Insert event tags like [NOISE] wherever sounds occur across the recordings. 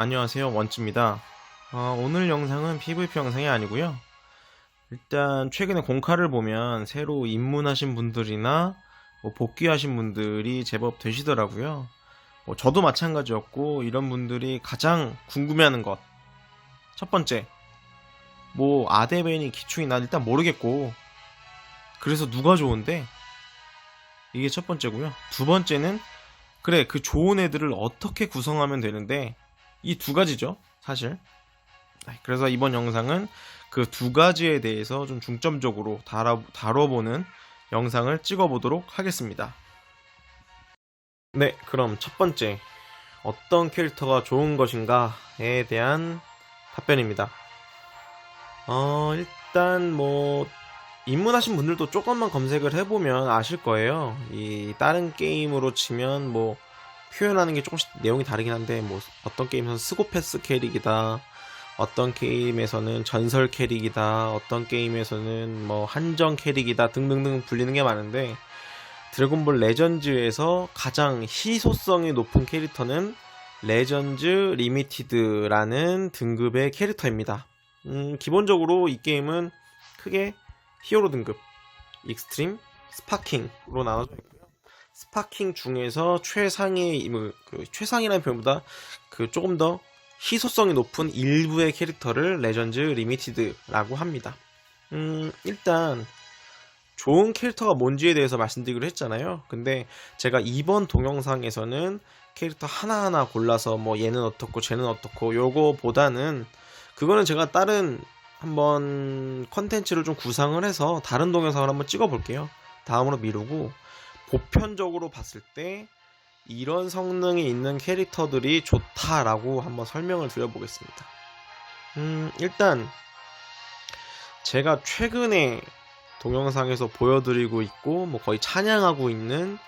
안녕하세요. 원츠입니다. 어, 오늘 영상은 PVP 영상이 아니고요. 일단 최근에 공카를 보면 새로 입문하신 분들이나 뭐 복귀하신 분들이 제법 되시더라고요. 뭐 저도 마찬가지였고 이런 분들이 가장 궁금해하는 것. 첫 번째. 뭐 아데벤이 기충이 난 일단 모르겠고 그래서 누가 좋은데? 이게 첫 번째고요. 두 번째는 그래 그 좋은 애들을 어떻게 구성하면 되는데 이 두 가지죠, 사실. 네, 그래서 이번 영상은 그 두 가지에 대해서 좀 중점적으로 다뤄, 다뤄보는 영상을 찍어보도록 하겠습니다. 네, 그럼 첫 번째. 어떤 캐릭터가 좋은 것인가에 대한 답변입니다. 어, 일단 뭐, 입문하신 분들도 조금만 검색을 해보면 아실 거예요. 이 다른 게임으로 치면 뭐, 표현하는 게 조금씩 내용이 다르긴 한데 뭐 어떤 게임에서는 스고패스 캐릭이다 어떤 게임에서는 전설 캐릭이다 어떤 게임에서는 뭐 한정 캐릭이다 등등등 불리는 게 많은데 드래곤볼 레전즈에서 가장 희소성이 높은 캐릭터는 레전즈 리미티드라는 등급의 캐릭터입니다. 음, 기본적으로 이 게임은 크게 히어로 등급, 익스트림, 스파킹으로 나눠져 있고요. 스파킹 중에서 최상의 뭐, 그 최상이라는 표현보다 그 조금 더 희소성이 높은 일부의 캐릭터를 레전즈 리미티드라고 합니다. 음, 일단 좋은 캐릭터가 뭔지에 대해서 말씀드리기로 했잖아요. 근데 제가 이번 동영상에서는 캐릭터 하나하나 골라서 뭐 얘는 어떻고 쟤는 어떻고 요거보다는 그거는 제가 다른 한번 컨텐츠를 좀 구상을 해서 다른 동영상을 한번 찍어 볼게요. 다음으로 미루고 보편적으로 봤을 때 이런 성능이 있는 캐릭터들이 좋다라고 한번 설명을 드려보겠습니다. 음, 일단 제가 최근에 동영상에서 보여드리고 있고 뭐 거의 찬양하고 있는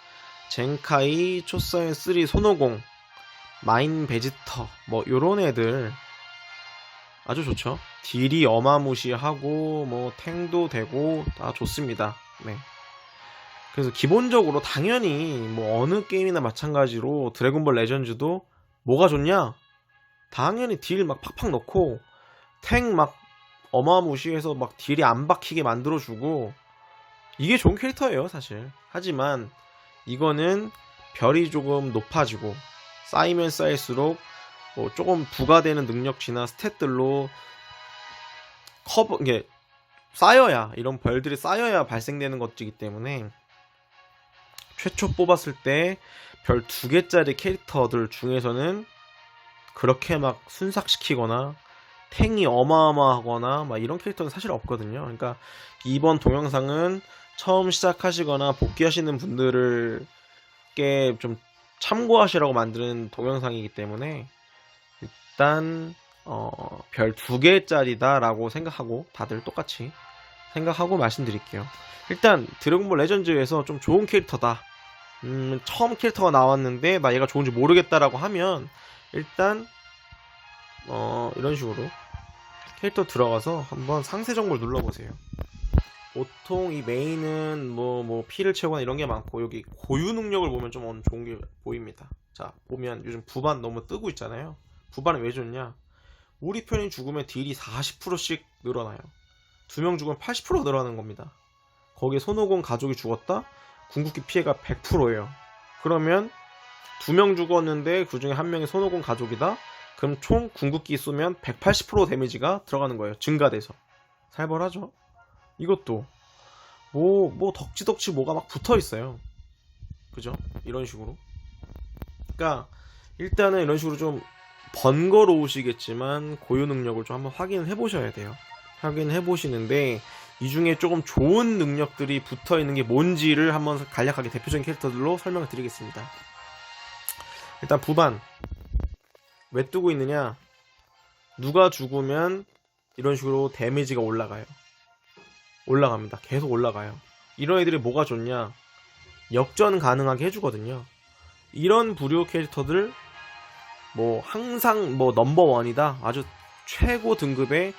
젠카이 초서엔 3 손오공 마인 베지터 뭐 요런 애들 아주 좋죠. 딜이 어마무시하고 뭐 탱도 되고 다 좋습니다. 네. 그래서 기본적으로 당연히 뭐 어느 게임이나 마찬가지로 드래곤볼 레전즈도 뭐가 좋냐? 당연히 딜 막 팍팍 넣고 탱 막 어마무시해서 막 딜이 안 박히게 만들어주고 이게 좋은 캐릭터예요 사실. 하지만 이거는 별이 조금 높아지고 쌓이면 쌓일수록 뭐 조금 부과되는 능력치나 스탯들로 커버 이게 쌓여야 이런 별들이 쌓여야 발생되는 것이기 때문에 최초 뽑았을 때 별 두 개짜리 캐릭터들 중에서는 그렇게 막 순삭시키거나 탱이 어마어마하거나 막 이런 캐릭터는 사실 없거든요. 그러니까 이번 동영상은 처음 시작하시거나 복귀하시는 분들을 좀 참고하시라고 만드는 동영상이기 때문에 일단 어, 별 두 개짜리다라고 생각하고 다들 똑같이 생각하고 말씀드릴게요. 일단 드래곤볼 레전즈에서 좀 좋은 캐릭터다. 음, 처음 캐릭터가 나왔는데 나 얘가 좋은지 모르겠다라고 하면 일단 어, 이런 식으로 캐릭터 들어가서 한번 상세 정보를 눌러보세요. 보통 이 메인은 뭐, 뭐, 피를 채우거나 이런 게 많고, 여기 고유 능력을 보면 좀 좋은 게 보입니다. 자, 보면 요즘 부반 너무 뜨고 있잖아요. 부반은 왜 좋냐? 우리 편이 죽으면 딜이 40%씩 늘어나요. 두 명 죽으면 80% 늘어나는 겁니다. 거기에 손오공 가족이 죽었다? 궁극기 피해가 100%예요. 그러면 두 명 죽었는데 그 중에 한 명이 손오공 가족이다? 그럼 총 궁극기 쏘면 180% 데미지가 들어가는 거예요. 증가돼서. 살벌하죠? 이것도 뭐, 뭐 덕지덕지 뭐가 막 붙어 있어요. 그죠? 이런 식으로. 그러니까 일단은 이런 식으로 좀 번거로우시겠지만 고유 능력을 좀 한번 확인을 해보셔야 돼요. 확인해 보시는데 이 중에 조금 좋은 능력들이 붙어 있는 게 뭔지를 한번 간략하게 대표적인 캐릭터들로 설명을 드리겠습니다. 일단 부반 왜 뜨고 있느냐? 누가 죽으면 이런 식으로 데미지가 올라가요. 올라갑니다. 계속 올라가요. 이런 애들이 뭐가 좋냐? 역전 가능하게 해주거든요. 이런 부류 캐릭터들 뭐 항상 뭐 넘버 원이다. 아주 최고 등급의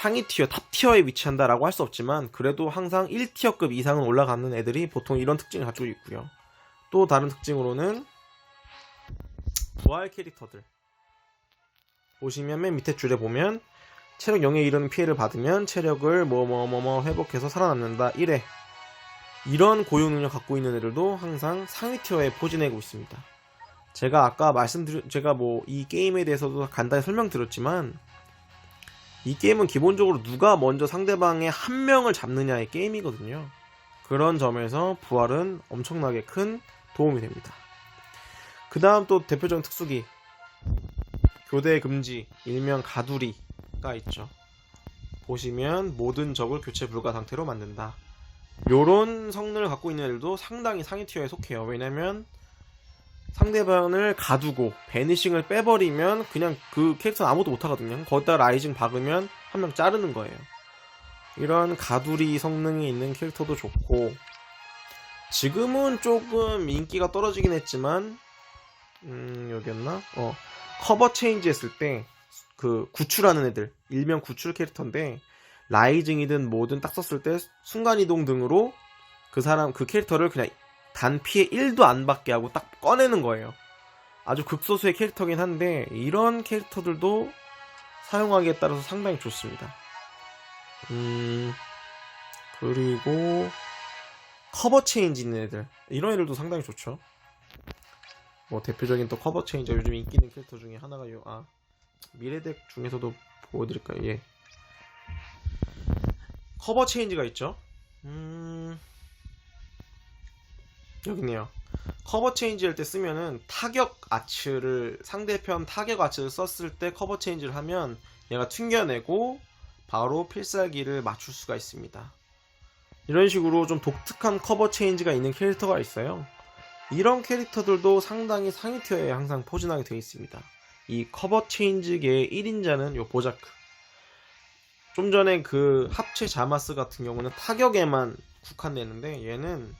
상위 티어, 탑 티어에 위치한다라고 할 수 없지만 그래도 항상 1티어급 이상은 올라가는 애들이 보통 이런 특징을 가지고 있고요. 또 다른 특징으로는 부활 캐릭터들. 보시면 맨 밑에 줄에 보면 체력 0에 이르는 피해를 받으면 체력을 뭐 뭐 뭐 뭐 회복해서 살아남는다 1회 이런 고유 능력 갖고 있는 애들도 항상 상위 티어에 포진하고 있습니다. 제가 아까 말씀드린 제가 뭐 이 게임에 대해서도 간단히 설명드렸지만 이 게임은 기본적으로 누가 먼저 상대방의 한 명을 잡느냐의 게임이거든요. 그런 점에서 부활은 엄청나게 큰 도움이 됩니다. 그 다음 또 대표적인 특수기 교대 금지 일명 가두리가 있죠. 보시면 모든 적을 교체 불가 상태로 만든다. 요런 성능을 갖고 있는 애들도 상당히 상위 티어에 속해요. 왜냐면 상대방을 가두고 베니싱을 빼버리면 그냥 그 캐릭터는 아무도 못하거든요. 거기다 라이징 박으면 한 명 자르는 거예요. 이런 가두리 성능이 있는 캐릭터도 좋고 지금은 조금 인기가 떨어지긴 했지만 음 여기였나? 어 커버 체인지 했을 때 그 구출하는 애들 일명 구출 캐릭터인데 라이징이든 뭐든 딱 썼을 때 순간이동 등으로 그 사람 그 캐릭터를 그냥 단 피해 1도 안 받게 하고 딱 꺼내는 거예요. 아주 극소수의 캐릭터긴 한데 이런 캐릭터들도 사용하기에 따라서 상당히 좋습니다. 음 그리고 커버 체인지 있는 애들 이런 애들도 상당히 좋죠. 뭐 대표적인 또 커버 체인지가 요즘 인기 있는 캐릭터 중에 하나가 요 아 미래덱 중에서도 보여드릴까요? 예. 커버 체인지가 있죠. 음 여기 있네요. 커버 체인지 할 때 쓰면은 타격 아츠를 상대편 타격 아츠를 썼을 때 커버 체인지를 하면 얘가 튕겨내고 바로 필살기를 맞출 수가 있습니다. 이런 식으로 좀 독특한 커버 체인지가 있는 캐릭터가 있어요. 이런 캐릭터들도 상당히 상위 티어에 항상 포진하게 되어 있습니다. 이 커버 체인지계의 1인자는 요 보자크. 좀 전에 그 합체 자마스 같은 경우는 타격에만 국한되는데 얘는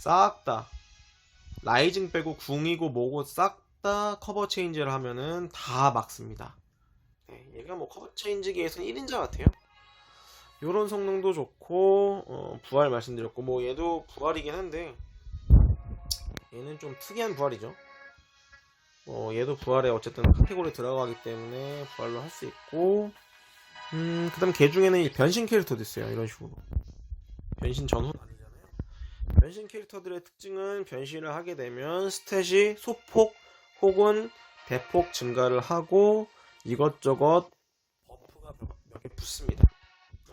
싹 다 라이징 빼고 궁이고 뭐고 싹 다 커버 체인지를 하면은 다 막습니다. 네, 얘가 뭐 커버 체인지계에서는 1인자 같아요. 요런 성능도 좋고 어, 부활 말씀드렸고 뭐 얘도 부활이긴 한데 얘는 좀 특이한 부활이죠. 어, 얘도 부활에 어쨌든 카테고리에 들어가기 때문에 부활로 할 수 있고 음, 그 다음 걔 중에는 이 변신 캐릭터도 있어요. 이런 식으로. 변신 전후. 변신 캐릭터들의 특징은 변신을 하게 되면 스탯이 소폭 혹은 대폭 증가를 하고 이것저것 버프가 몇 개 붙습니다.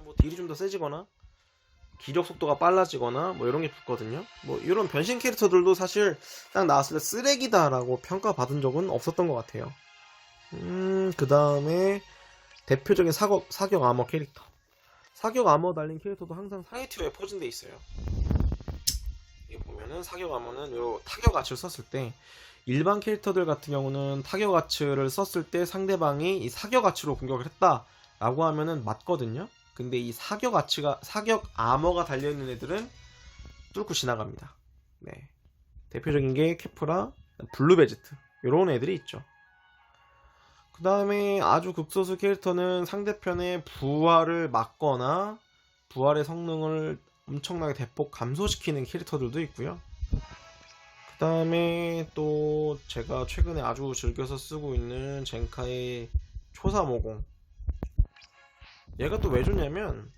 뭐 딜이 좀 더 세지거나 기력 속도가 빨라지거나 뭐 이런 게 붙거든요. 뭐 이런 변신 캐릭터들도 사실 딱 나왔을 때 쓰레기다라고 평가받은 적은 없었던 것 같아요. 음, 그 다음에 대표적인 사격, 사격 아머 캐릭터. 사격 아머 달린 캐릭터도 항상 상위 티어에 포진돼 있어요. 보면은 사격 아머는 요 타격 아치를 썼을 때 일반 캐릭터들 같은 경우는 타격 아치를 썼을 때 상대방이 이 사격 아치로 공격을 했다라고 하면은 맞거든요. 근데 이 사격 아치가 사격 아머가 달려 있는 애들은 뚫고 지나갑니다. 네. 대표적인 게 케프라, 블루베제트 이런 애들이 있죠. 그 다음에 아주 극소수 캐릭터는 상대편의 부활을 막거나 부활의 성능을 엄청나게 대폭 감소시키는 캐릭터들도 있고요. 그 다음에 또 제가 최근에 아주 즐겨서 쓰고 있는 젠카의 초사모공 얘가 또 왜 좋냐면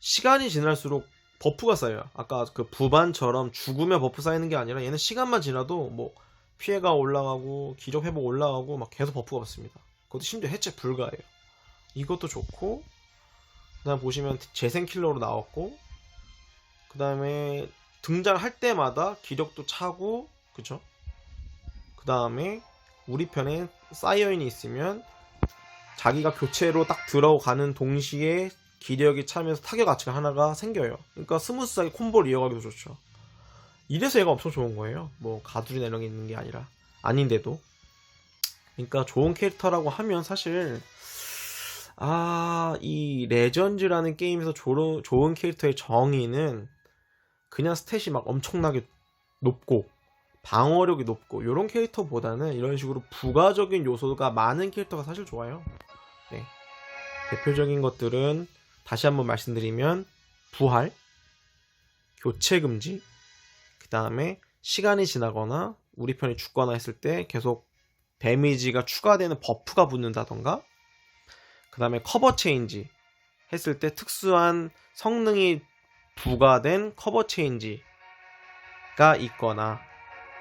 시간이 지날수록 버프가 쌓여요. 아까 그 부반처럼 죽으면 버프 쌓이는 게 아니라 얘는 시간만 지나도 뭐 피해가 올라가고 기력 회복 올라가고 막 계속 버프가 받습니다. 그것도 심지어 해체 불가해요. 이것도 좋고 그다음 보시면 재생 킬러로 나왔고 그 다음에 등장할 때마다 기력도 차고 그죠? 그다음에 우리 편에 사이어인이 있으면 자기가 교체로 딱 들어가는 동시에 기력이 차면서 타격 가치가 하나가 생겨요. 그러니까 스무스하게 콤보를 이어가기도 좋죠. 이래서 얘가 엄청 좋은 거예요. 뭐 가두리나 이런 게 있는 게 아니라 아닌데도. 그러니까 좋은 캐릭터라고 하면 사실 아 이 레전즈라는 게임에서 좋은 좋은 캐릭터의 정의는 그냥 스탯이 막 엄청나게 높고 방어력이 높고 이런 캐릭터보다는 이런 식으로 부가적인 요소가 많은 캐릭터가 사실 좋아요. 네. 대표적인 것들은 다시 한번 말씀드리면 부활, 교체 금지, 그 다음에 시간이 지나거나 우리 편이 죽거나 했을 때 계속 데미지가 추가되는 버프가 붙는다던가 그 다음에 커버 체인지 했을 때 특수한 성능이 부과된 커버 체인지가 있거나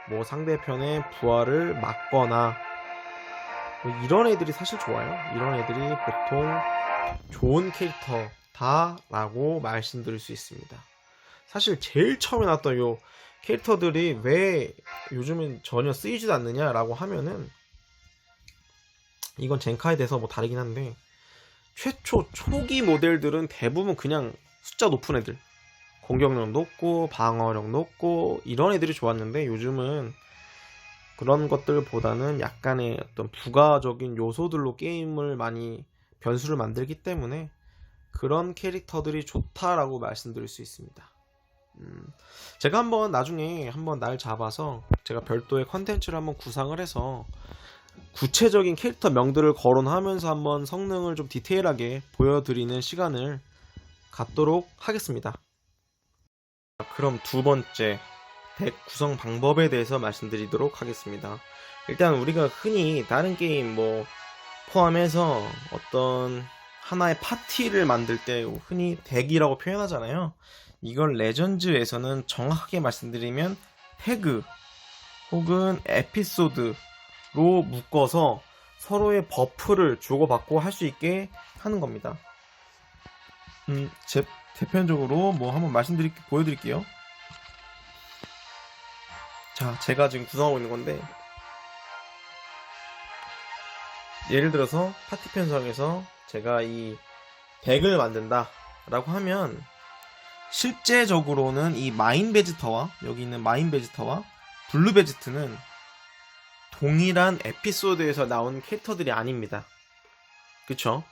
뭐 상대편의 부하를 막거나 뭐 이런 애들이 사실 좋아요. 이런 애들이 보통 좋은 캐릭터다라고 말씀드릴 수 있습니다. 사실 제일 처음에 나왔던 요 캐릭터들이 왜 요즘엔 전혀 쓰이지도 않느냐라고 하면은 이건 젠카에 대해서 뭐 다르긴 한데 최초 초기 모델들은 대부분 그냥 숫자 높은 애들 공격력 높고 방어력 높고 이런 애들이 좋았는데 요즘은 그런 것들보다는 약간의 어떤 부가적인 요소들로 게임을 많이 변수를 만들기 때문에 그런 캐릭터들이 좋다라고 말씀드릴 수 있습니다. 음, 제가 한번 나중에 한번 날 잡아서 제가 별도의 컨텐츠를 한번 구상을 해서 구체적인 캐릭터 명들을 거론하면서 한번 성능을 좀 디테일하게 보여드리는 시간을 갖도록 하겠습니다. 그럼 두 번째 덱 구성 방법에 대해서 말씀드리도록 하겠습니다. 일단 우리가 흔히 다른 게임 뭐 포함해서 어떤 하나의 파티를 만들 때 흔히 덱이라고 표현하잖아요. 이걸 레전즈에서는 정확하게 말씀드리면 태그 혹은 에피소드로 묶어서 서로의 버프를 주고받고 할 수 있게 하는 겁니다. 음, 제 대표적으로 뭐 한번 말씀드릴 보여드릴게요. 자, 제가 지금 구성하고 있는 건데 예를 들어서 파티 편성에서 제가 이 덱을 만든다라고 하면 실제적으로는 이 마인 베지터와 여기 있는 마인 베지터와 블루 베지트는 동일한 에피소드에서 나온 캐릭터들이 아닙니다. 그쵸?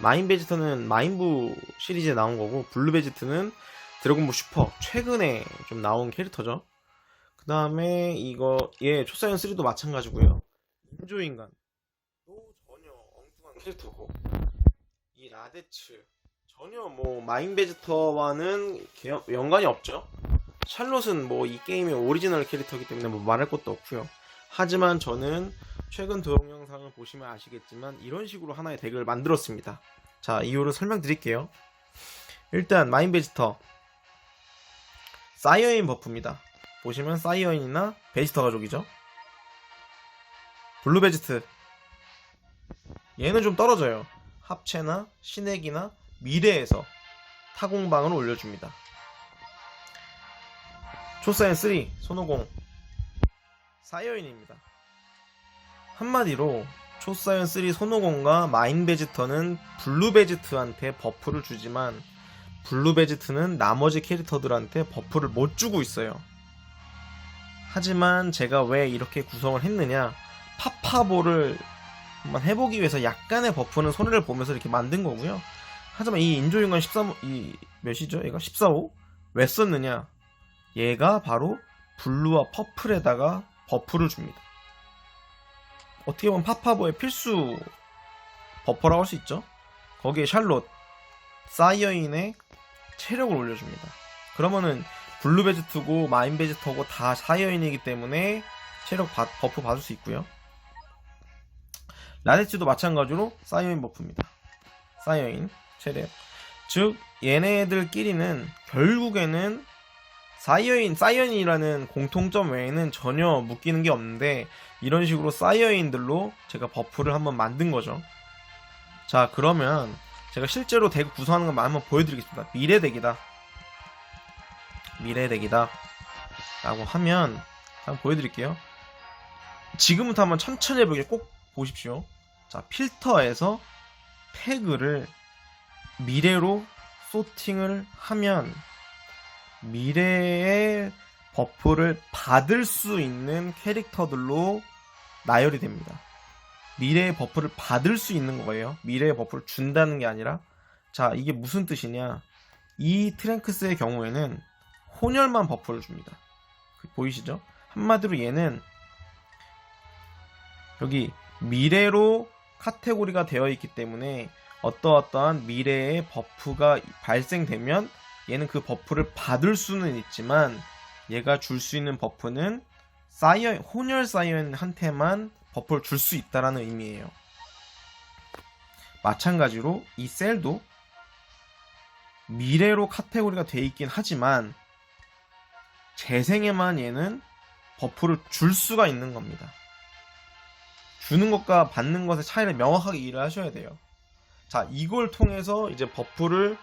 마인 베지터는 마인부 시리즈에 나온 거고 블루 베지트는 드래곤볼 슈퍼 최근에 좀 나온 캐릭터죠. 그 다음에 이거 얘 초사연 3도 마찬가지고요. 인조인간 또 전혀 엉뚱한 캐릭터고 이 라데츠 전혀 뭐 마인 베지터와는 개- 연관이 없죠. 샬롯은 뭐 이 게임의 오리지널 캐릭터이기 때문에 뭐 말할 것도 없고요. 하지만 저는 최근 도용 영상을 보시면 아시겠지만 이런 식으로 하나의 덱을 만들었습니다. 자 이유를 설명드릴게요. 일단 마인 베지터 사이어인 버프입니다. 보시면 사이어인이나 베지터 가족이죠. 블루 베지트 얘는 좀 떨어져요. 합체나 신액이나 미래에서 타공방을 올려줍니다. 초사인 3 손오공 사이어인입니다. 한마디로 초사연 3 손오공과 마인 베지터는 블루 베지트한테 버프를 주지만 블루 베지트는 나머지 캐릭터들한테 버프를 못 주고 있어요. 하지만 제가 왜 이렇게 구성을 했느냐 파파보를 한번 해보기 위해서 약간의 버프는 손해를 보면서 이렇게 만든 거고요. 하지만 이 인조인간 13, 이 몇이죠? 얘가 14호? 왜 썼느냐? 얘가 바로 블루와 퍼플에다가 버프를 줍니다. 어떻게 보면 파파보의 필수 버퍼라고 할 수 있죠. 거기에 샬롯, 사이어인의 체력을 올려줍니다. 그러면은 블루 베지트고 마인 베지터고 다 사이어인이기 때문에 체력 바- 버프 받을 수 있고요. 라데츠도 마찬가지로 사이어인 버프입니다. 사이어인 체력. 즉 얘네들끼리는 결국에는 사이어인, 사이어인이라는 공통점 외에는 전혀 묶이는 게 없는데 이런 식으로 사이어인들로 제가 버프를 한번 만든 거죠. 자 그러면 제가 실제로 덱 구성하는 것만 한번 보여드리겠습니다. 미래 덱이다. 미래 덱이다. 라고 하면 한번 보여드릴게요. 지금부터 한번 천천히 해보게 꼭 보십시오. 자 필터에서 태그를 미래로 소팅을 하면 미래의 버프를 받을 수 있는 캐릭터들로 나열이 됩니다. 미래의 버프를 받을 수 있는 거예요. 미래의 버프를 준다는 게 아니라 자 이게 무슨 뜻이냐 이 트랭크스의 경우에는 혼혈만 버프를 줍니다. 그 보이시죠? 한마디로 얘는 여기 미래로 카테고리가 되어 있기 때문에 어떠어떠한 미래의 버프가 발생되면 얘는 그 버프를 받을 수는 있지만 얘가 줄 수 있는 버프는 사이언 혼혈 사이언한테만 버프를 줄 수 있다라는 의미예요. 마찬가지로 이 셀도 미래로 카테고리가 돼 있긴 하지만 재생에만 얘는 버프를 줄 수가 있는 겁니다. 주는 것과 받는 것의 차이를 명확하게 이해를 하셔야 돼요. 자, 이걸 통해서 이제 버프를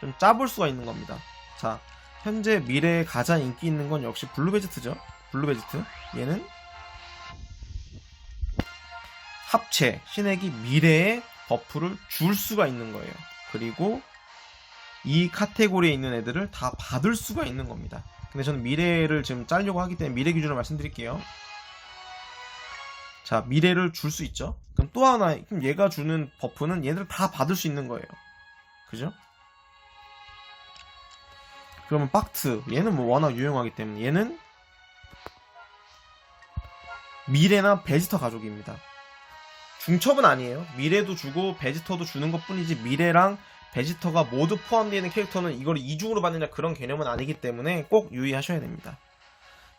좀 짜볼 수가 있는 겁니다. 자, 현재 미래에 가장 인기 있는 건 역시 블루베지트죠. 블루베지트. 얘는 합체, 신액이 미래에 버프를 줄 수가 있는 거예요. 그리고 이 카테고리에 있는 애들을 다 받을 수가 있는 겁니다. 근데 저는 미래를 지금 짜려고 하기 때문에 미래 기준으로 말씀드릴게요. 자, 미래를 줄 수 있죠. 그럼 또 하나, 그럼 얘가 주는 버프는 얘들 다 받을 수 있는 거예요. 그죠? 그러면 박트, 얘는 뭐 워낙 유용하기 때문에 얘는 미래나 베지터 가족입니다. 중첩은 아니에요. 미래도 주고 베지터도 주는 것 뿐이지 미래랑 베지터가 모두 포함되어 있는 캐릭터는 이걸 이중으로 받느냐 그런 개념은 아니기 때문에 꼭 유의하셔야 됩니다.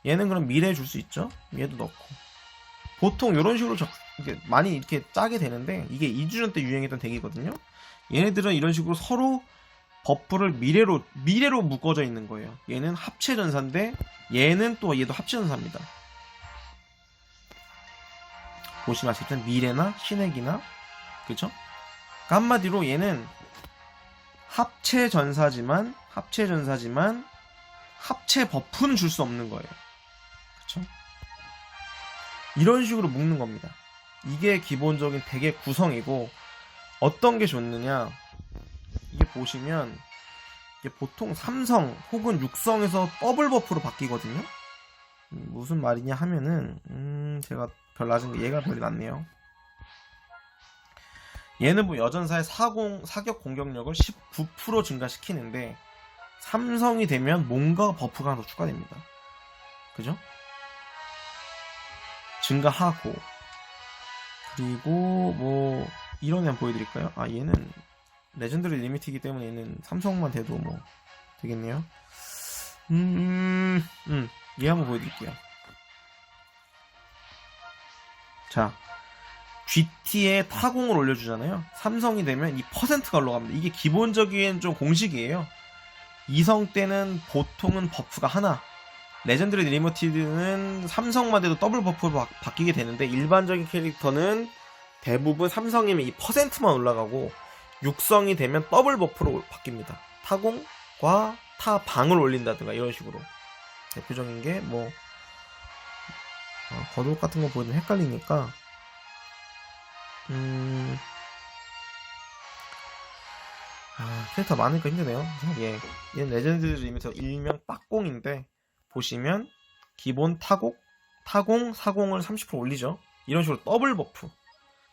얘는 그럼 미래에 줄 수 있죠? 얘도 넣고. 보통 이런 식으로 적, 이렇게 많이 이렇게 짜게 되는데 이게 2주년 때 유행했던 덱이거든요. 얘네들은 이런 식으로 서로 버프를 미래로 미래로 묶어져 있는 거예요. 얘는 합체 전사인데 얘는 또 얘도 합체 전사입니다. 보시면 아시겠지만 미래나 신액이나 그죠? 그러니까 한마디로 얘는 합체 전사지만 합체 전사지만 합체 버프는 줄 수 없는 거예요. 그쵸? 이런 식으로 묶는 겁니다. 이게 기본적인 덱의 구성이고 어떤 게 좋느냐 보시면 이게 보통 삼성 혹은 육성에서 더블 버프로 바뀌거든요. 음, 무슨 말이냐 하면은 음 제가 별 낮은 게 얘가 별이 낮네요. 얘는 뭐 여전사의 사공 사격 공격력을 19% 증가시키는데 삼성이 되면 뭔가 버프가 더 추가됩니다. 그죠? 증가하고 그리고 뭐 이런 애 보여드릴까요? 아 얘는 레전드리 리미트이기 때문에 얘는 삼성만 돼도 뭐 되겠네요. 음, 음, 얘 한번 보여드릴게요. 자, GT에 타공을 올려주잖아요. 삼성이 되면 이 퍼센트가 올라갑니다. 이게 기본적인 좀 공식이에요. 이성 때는 보통은 버프가 하나, 레전드리 리미티드는 삼성만 돼도 더블 버프로 바, 바뀌게 되는데 일반적인 캐릭터는 대부분 삼성이면 이 퍼센트만 올라가고 육성이 되면 더블 버프로 바뀝니다. 타공과 타방을 올린다든가 이런 식으로 대표적인 게뭐 어, 거독 같은 거 보면 헷갈리니까 음 아, 캐릭터 많으니까 힘드네요. 예, 얘는 레전드 리미터 일명 빡공인데 보시면 기본 타곡, 타공, 사공을 30% 올리죠. 이런 식으로 더블 버프.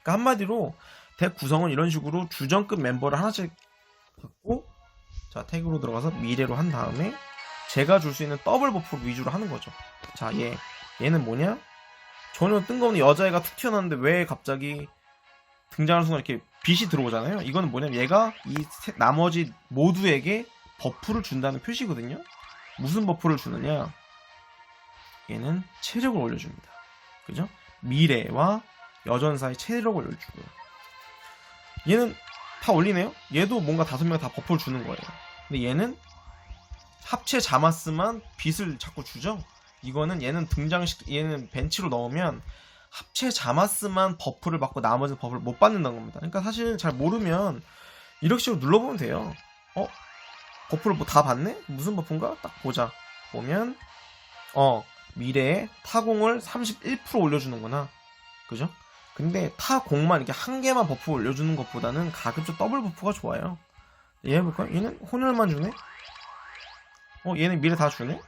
그러니까 한마디로 덱 구성은 이런 식으로 주전급 멤버를 하나씩 받고 자 태그로 들어가서 미래로 한 다음에 제가 줄 수 있는 더블 버프 위주로 하는 거죠. 자 얘 얘는 뭐냐? 전혀 뜬금없는 여자애가 툭 튀어나왔는데 왜 갑자기 등장하는 순간 이렇게 빛이 들어오잖아요. 이거는 뭐냐면 얘가 이 세- 나머지 모두에게 버프를 준다는 표시거든요. 무슨 버프를 주느냐? 얘는 체력을 올려줍니다. 그죠? 미래와 여전 사이 체력을 올려주고요. 얘는 다 올리네요? 얘도 뭔가 다섯 명 다 버프를 주는 거예요. 근데 얘는 합체 자마스만 빛을 자꾸 주죠? 이거는 얘는 등장시, 얘는 벤치로 넣으면 합체 자마스만 버프를 받고 나머지 버프를 못 받는다는 겁니다. 그러니까 사실 잘 모르면 이렇게 식으로 눌러보면 돼요. 어? 버프를 뭐 다 받네? 무슨 버프인가? 딱 보자. 보면 어 미래에 타공을 31% 올려주는구나. 그죠? 근데 타 공만 이렇게 한 개만 버프 올려주는 것보다는 가급적 더블 버프가 좋아요. 얘 해볼까요? 얘는 혼혈만 주네? 어 얘는 미래 다 주네?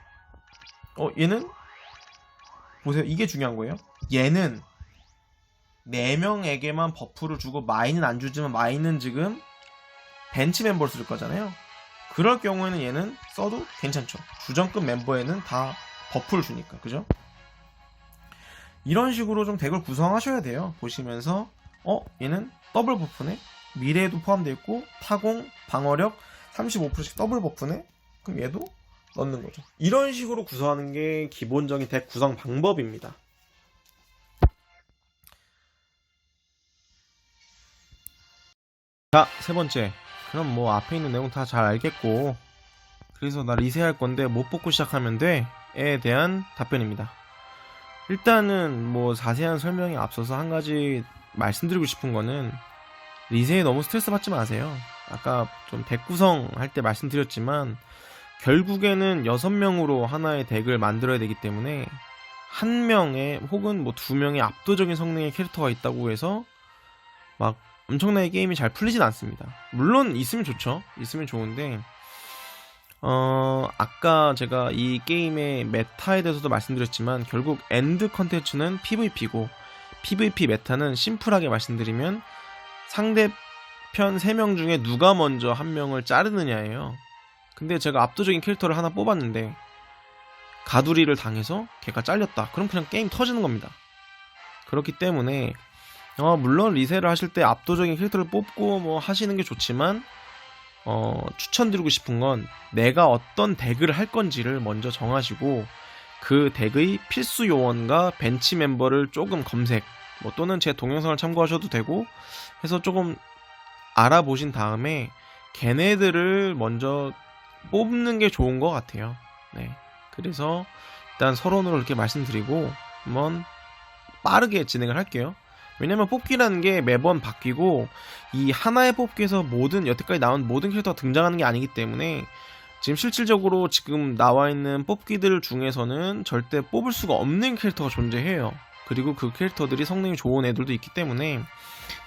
어 얘는 보세요 이게 중요한 거예요. 얘는 4명에게만 버프를 주고 마이는 안 주지만 마이는 지금 벤치 멤버를 쓸 거잖아요. 그럴 경우에는 얘는 써도 괜찮죠. 주전급 멤버에는 다 버프를 주니까, 그죠? 이런 식으로 좀 덱을 구성하셔야 돼요. 보시면서, 어, 얘는 더블 버프네? 미래에도 포함되어 있고, 타공, 방어력 35%씩 더블 버프네? 그럼 얘도 넣는 거죠. 이런 식으로 구성하는 게 기본적인 덱 구성 방법입니다. 자, 세 번째. 그럼 뭐 앞에 있는 내용 다 잘 알겠고, 그래서 나 리세할 건데 못 뽑고 시작하면 돼? 에 대한 답변입니다. 일단은 뭐 자세한 설명에 앞서서 한 가지 말씀드리고 싶은 거는 리세에 너무 스트레스 받지 마세요. 아까 좀덱 구성 할 때 말씀드렸지만 결국에는 6명으로 하나의 덱을 만들어야 되기 때문에 한 명의 혹은 뭐 두 명의 압도적인 성능의 캐릭터가 있다고 해서 막 엄청나게 게임이 잘 풀리진 않습니다. 물론 있으면 좋죠. 있으면 좋은데 어 아까 제가 이 게임의 메타에 대해서도 말씀드렸지만 결국 엔드 컨텐츠는 PVP고 PVP 메타는 심플하게 말씀드리면 상대편 3명 중에 누가 먼저 한 명을 자르느냐예요. 근데 제가 압도적인 캐릭터를 하나 뽑았는데 가두리를 당해서 걔가 잘렸다. 그럼 그냥 게임 터지는 겁니다. 그렇기 때문에 어, 물론 리세를 하실 때 압도적인 캐릭터를 뽑고 뭐 하시는 게 좋지만 어, 추천드리고 싶은 건 내가 어떤 덱을 할 건지를 먼저 정하시고 그 덱의 필수 요원과 벤치 멤버를 조금 검색 뭐 또는 제 동영상을 참고하셔도 되고 해서 조금 알아보신 다음에 걔네들을 먼저 뽑는 게 좋은 것 같아요. 네. 그래서 일단 서론으로 이렇게 말씀드리고 한번 빠르게 진행을 할게요. 왜냐면 뽑기라는 게 매번 바뀌고 이 하나의 뽑기에서 모든 여태까지 나온 모든 캐릭터가 등장하는 게 아니기 때문에 지금 실질적으로 지금 나와 있는 뽑기들 중에서는 절대 뽑을 수가 없는 캐릭터가 존재해요. 그리고 그 캐릭터들이 성능이 좋은 애들도 있기 때문에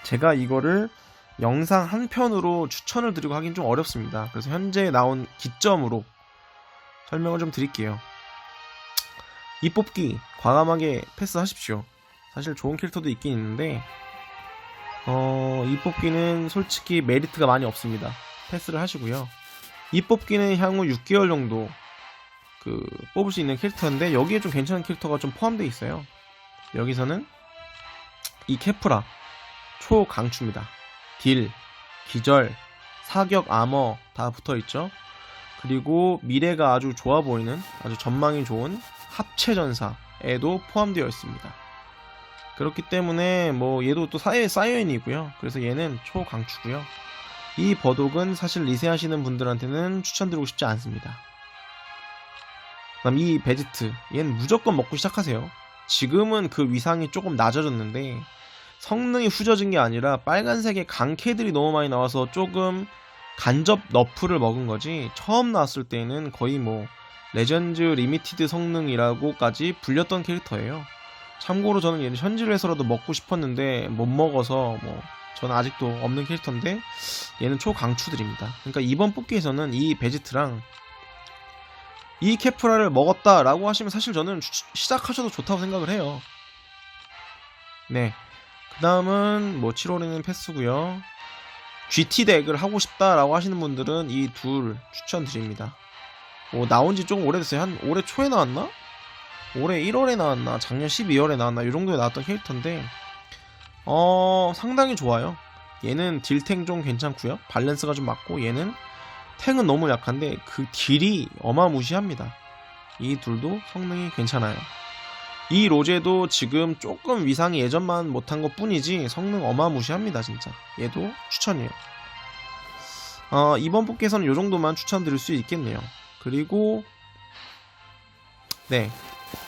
제가 이거를 영상 한 편으로 추천을 드리고 하긴 좀 어렵습니다. 그래서 현재 나온 기점으로 설명을 좀 드릴게요. 이 뽑기 과감하게 패스하십시오. 사실 좋은 캐릭터도 있긴 있는데 어, 이 뽑기는 솔직히 메리트가 많이 없습니다. 패스를 하시고요. 이 뽑기는 향후 6개월 정도 그 뽑을 수 있는 캐릭터인데 여기에 좀 괜찮은 캐릭터가 좀 포함되어 있어요. 여기서는 이 케프라 초강추입니다. 딜, 기절, 사격, 아머 다 붙어 있죠. 그리고 미래가 아주 좋아 보이는 아주 전망이 좋은 합체 전사에도 포함되어 있습니다. 그렇기 때문에 뭐 얘도 또 사회 사이언이고요. 그래서 얘는 초강추고요. 이 버독은 사실 리세하시는 분들한테는 추천드리고 싶지 않습니다. 그다음 이 베지트 얘는 무조건 먹고 시작하세요. 지금은 그 위상이 조금 낮아졌는데 성능이 후져진 게 아니라 빨간색의 강캐들이 너무 많이 나와서 조금 간접 너프를 먹은 거지 처음 나왔을 때는 거의 뭐 레전드 리미티드 성능이라고까지 불렸던 캐릭터예요. 참고로 저는 얘는 현질을 해서라도 먹고 싶었는데 못 먹어서 뭐 저는 아직도 없는 캐릭터인데 얘는 초강추들입니다. 그러니까 이번 뽑기에서는 이 베지트랑 이 캐프라를 먹었다라고 하시면 사실 저는 주- 시작하셔도 좋다고 생각을 해요. 네. 그 다음은 뭐 7월에는 패스고요. GT 덱을 하고 싶다라고 하시는 분들은 이 둘 추천드립니다. 뭐 나온 지 조금 오래됐어요. 한 올해 초에 나왔나? 올해 1월에 나왔나? 작년 12월에 나왔나? 이 정도에 나왔던 캐릭터인데 어 상당히 좋아요. 얘는 딜탱 좀 괜찮고요. 밸런스가 좀 맞고 얘는 탱은 너무 약한데 그 딜이 어마무시합니다. 이 둘도 성능이 괜찮아요. 이 로제도 지금 조금 위상이 예전만 못한 것 뿐이지 성능 어마무시합니다 진짜. 얘도 추천이에요. 어, 이번 뽑기에서는 이 정도만 추천드릴 수 있겠네요. 그리고 네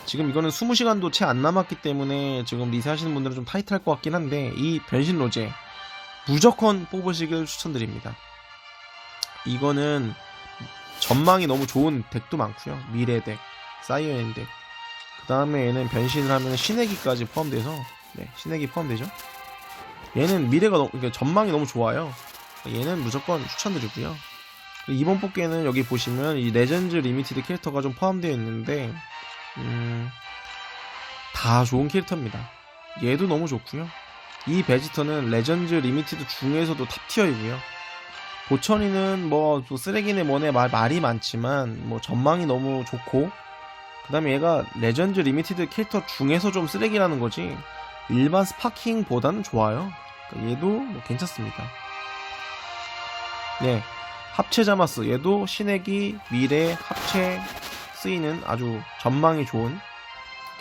지금 이거는 20시간도 채 안 남았기 때문에 지금 리세하시는 분들은 좀 타이트할 것 같긴 한데 이 변신 로제 무조건 뽑으시길 추천드립니다. 이거는 전망이 너무 좋은 덱도 많고요. 미래 덱, 사이언 덱. 그 다음에 얘는 변신을 하면 신애기까지 포함돼서 네, 신애기 포함되죠. 얘는 미래가 너무 그러니까 전망이 너무 좋아요. 얘는 무조건 추천드리고요. 이번 뽑기에는 여기 보시면 이 레전드 리미티드 캐릭터가 좀 포함되어 있는데 음, 다 좋은 캐릭터입니다. 얘도 너무 좋고요. 이 베지터는 레전드 리미티드 중에서도 탑티어이고요. 보천이는 뭐또 쓰레기네 뭐네 말, 말이 많지만 뭐 전망이 너무 좋고 그 다음에 얘가 레전드 리미티드 캐릭터 중에서 좀 쓰레기라는 거지 일반 스파킹보다는 좋아요. 그러니까 얘도 뭐 괜찮습니다. 네. 합체 자마스 얘도 신액이 미래 합체 쓰이는 아주 전망이 좋은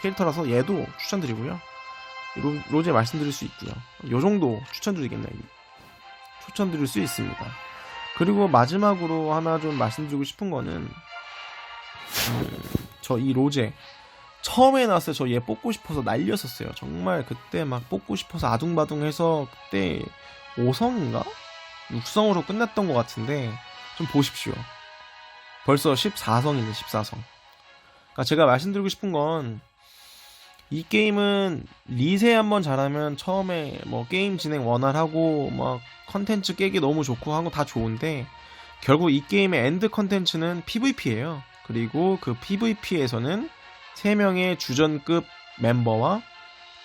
캐릭터라서 얘도 추천드리고요. 로, 로제 말씀드릴 수 있고요. 요 정도 추천드리겠네요. 추천드릴 수 있습니다. 그리고 마지막으로 하나 좀 말씀드리고 싶은 거는 저이 로제 처음에 나왔을 때 저 얘 뽑고 싶어서 난리였었어요. 정말 그때 막 뽑고 싶어서 아둥바둥해서 그때 5성인가? 6성으로 끝났던 것 같은데 좀 보십시오. 벌써 14성이네 14성. 그러니까 제가 말씀드리고 싶은 건 이 게임은 리세 한번 잘하면 처음에 뭐 게임 진행 원활하고 막 컨텐츠 깨기 너무 좋고 하고 다 좋은데 결국 이 게임의 엔드 컨텐츠는 PVP예요. 그리고 그 PVP에서는 3명의 주전급 멤버와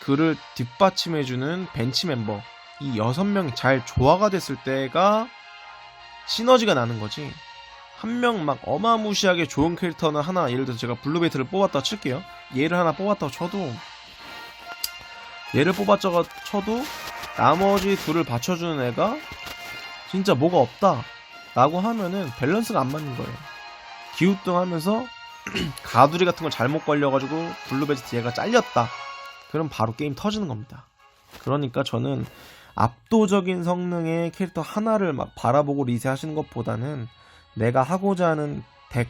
그를 뒷받침해주는 벤치 member 이 6명이 잘 조화가 됐을 때가 시너지가 나는 거지 한 명 막 어마무시하게 좋은 캐릭터는 하나 예를 들어서 제가 블루베이트를 뽑았다 칠게요. 얘를 하나 뽑았다고 쳐도 얘를 뽑았다고 쳐도 나머지 둘을 받쳐주는 애가 진짜 뭐가 없다 라고 하면은 밸런스가 안 맞는 거예요. 기우뚱하면서 [CLEARS THROAT] 가두리 같은 걸 잘못 걸려가지고 블루베이트 얘가 잘렸다. 그럼 바로 게임 터지는 겁니다. 그러니까 저는 압도적인 성능의 캐릭터 하나를 막 바라보고 리세하시는 것보다는 내가 하고자 하는 덱,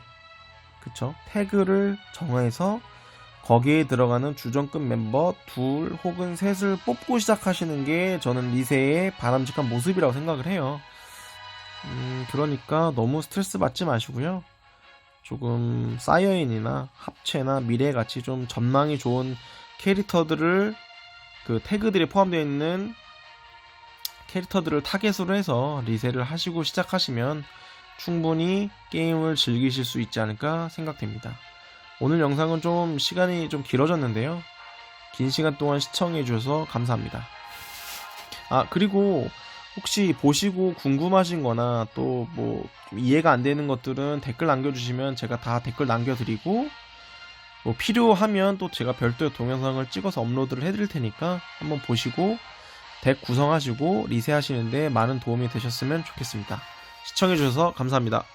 그쵸? 태그를 정해서 거기에 들어가는 주전급 멤버 둘 혹은 셋을 뽑고 시작하시는 게 저는 리세의 바람직한 모습이라고 생각을 해요. 음, 그러니까 너무 스트레스 받지 마시고요. 조금 사이어인이나 합체나 미래 같이 좀 전망이 좋은 캐릭터들을 그 태그들이 포함되어 있는 캐릭터들을 타겟으로 해서 리세를 하시고 시작하시면 충분히 게임을 즐기실 수 있지 않을까 생각됩니다. 오늘 영상은 좀 시간이 좀 길어졌는데요. 긴 시간 동안 시청해 주셔서 감사합니다. 아, 그리고 혹시 보시고 궁금하신 거나 또 뭐 이해가 안 되는 것들은 댓글 남겨주시면 제가 다 댓글 남겨드리고 뭐 필요하면 또 제가 별도의 동영상을 찍어서 업로드를 해드릴 테니까 한번 보시고 덱 구성하시고 리세하시는데 많은 도움이 되셨으면 좋겠습니다. 시청해주셔서 감사합니다.